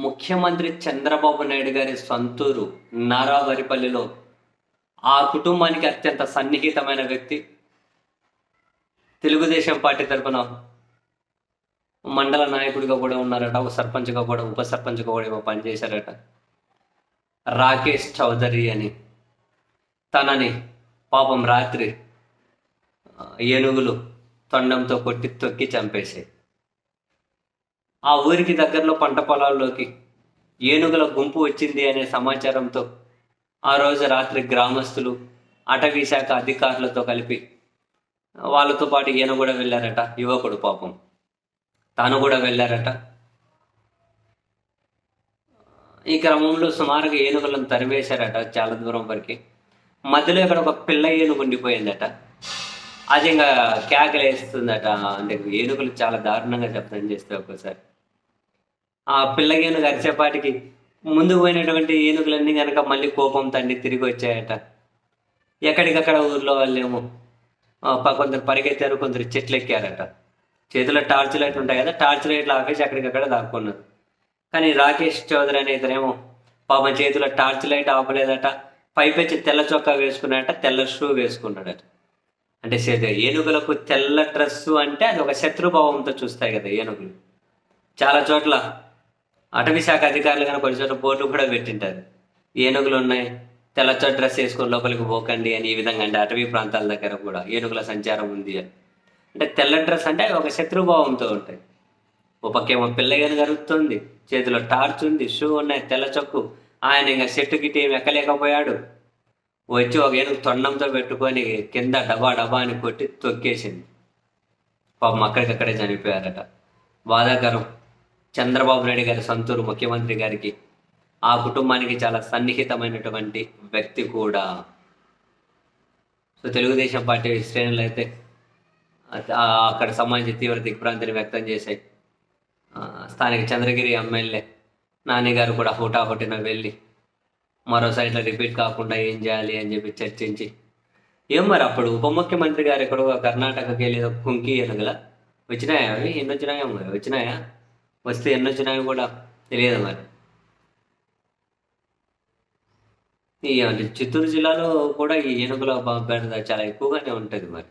ముఖ్యమంత్రి చంద్రబాబు నాయుడు గారి సొంతూరు నారావరిపల్లిలో ఆ కుటుంబానికి అత్యంత సన్నిహితమైన వ్యక్తి. తెలుగుదేశం పార్టీ తరఫున మండల నాయకుడిగా కూడా ఉన్నారట ఒక సర్పంచ్గా కూడా ఉప సర్పంచ్గా కూడా ఏమో పనిచేశారట. రాకేష్ చౌదరి అని. తనని పాపం రాత్రి ఏనుగులు తొండంతో కొట్టి తొక్కి చంపేశాయి. ఆ ఊరికి దగ్గరలో పంట పొలాల్లోకి ఏనుగుల గుంపు వచ్చింది అనే సమాచారంతో ఆ రోజు రాత్రి గ్రామస్తులు అటవీ శాఖ అధికారులతో కలిపి వాళ్ళతో పాటు ఈయన కూడా వెళ్ళారట యువకుడు పాపం. తాను కూడా వెళ్ళారట. ఈ క్రమంలో సుమారుగా ఏనుగులను తరివేశారట చాలా దూరం వరకు. మధ్యలో ఇక్కడ ఒక పిల్ల ఏనుగు ఉండిపోయిందట. అది ఇంకా కేకలు వేస్తుందట అంటే ఏనుగులు చాలా దారుణంగా శబ్దం చేస్తాయి ఒక్కోసారి. ఆ పిల్లగేను ఏనుగు అరిచేపాటికి ముందుకు పోయినటువంటి ఏనుగులన్నీ కనుక మళ్ళీ కోపం తండ్రి తిరిగి వచ్చాయట. ఎక్కడికక్కడ ఊర్లో వాళ్ళేమో కొందరు పరిగెత్తారు కొందరు చెట్లు ఎక్కారట చేతిలో టార్చ్ లైట్ ఉంటాయి కదా టార్చ్ లైట్లు ఆపేసి అక్కడికక్కడ దాక్కున్నారు. కానీ రాకేష్ చౌదరి అనే ఇతనేమో పాపం చేతిలో టార్చ్ లైట్ ఆపలేదట పైపెచ్చి తెల్ల చొక్కా వేసుకున్నాడట తెల్ల షూ వేసుకున్నాడట. అంటే ఏనుగులకు తెల్ల డ్రెస్సు అంటే అది ఒక శత్రుభావంతో చూస్తాయి కదా ఏనుగులు. చాలా చోట్ల అటవీ శాఖ అధికారులు కానీ కొన్ని చోట్ల బోర్డు కూడా పెట్టింటారు. ఏనుగులు ఉన్నాయి. తెల్ల డ్రెస్ వేసుకొని లోపలికి పోకండి అని ఈ విధంగా అంటే అటవీ ప్రాంతాల దగ్గర కూడా ఏనుగుల సంచారం ఉంది అని. అంటే తెల్ల డ్రెస్ అంటే ఒక శత్రుభావంతో ఉంటాయి. ఓ పక్కేమో పిల్ల ఏనుగు చేతిలో టార్చ్ ఉంది షూ ఉన్నాయి తెల్ల చొక్కు. ఆయన ఇంకా చెట్టు గిట్టి ఏమి ఎక్కలేకపోయాడు. వచ్చి ఒక ఏనుగు తొండంతో పెట్టుకొని కింద డబా డబా అని కొట్టి తొక్కేసింది. పాపం అక్కడికక్కడే చనిపోయారట. బాధాకరం. చంద్రబాబు నాయుడు గారి సొంతూరు ముఖ్యమంత్రి గారికి ఆ కుటుంబానికి చాలా సన్నిహితమైనటువంటి వ్యక్తి కూడా. సో తెలుగుదేశం పార్టీ శ్రేణులు అయితే అక్కడ సంబంధించి తీవ్ర దిగ్భ్రాంతిని వ్యక్తం చేశాయి. స్థానిక చంద్రగిరి ఎమ్మెల్యే నాని గారు కూడా హుటాహుటిన వెళ్ళి మరోసారి ఇట్లా రిపీట్ కాకుండా ఏం చేయాలి అని చెప్పి చర్చించి ఏం మరి అప్పుడు ఉప ముఖ్యమంత్రి గారు ఎక్కడో కర్ణాటకకి వెళ్ళి కుంకి ఎనుగల వచ్చినాయా అవి? ఎన్ని వచ్చినాయా మరి? వచ్చినాయా? వస్తే ఎన్ని వచ్చినాయో కూడా తెలియదు మరి. ఈ చిత్తూరు జిల్లాలో కూడా ఈ ఏనుగుల బెడద చాలా ఎక్కువగానే ఉంటుంది మరి.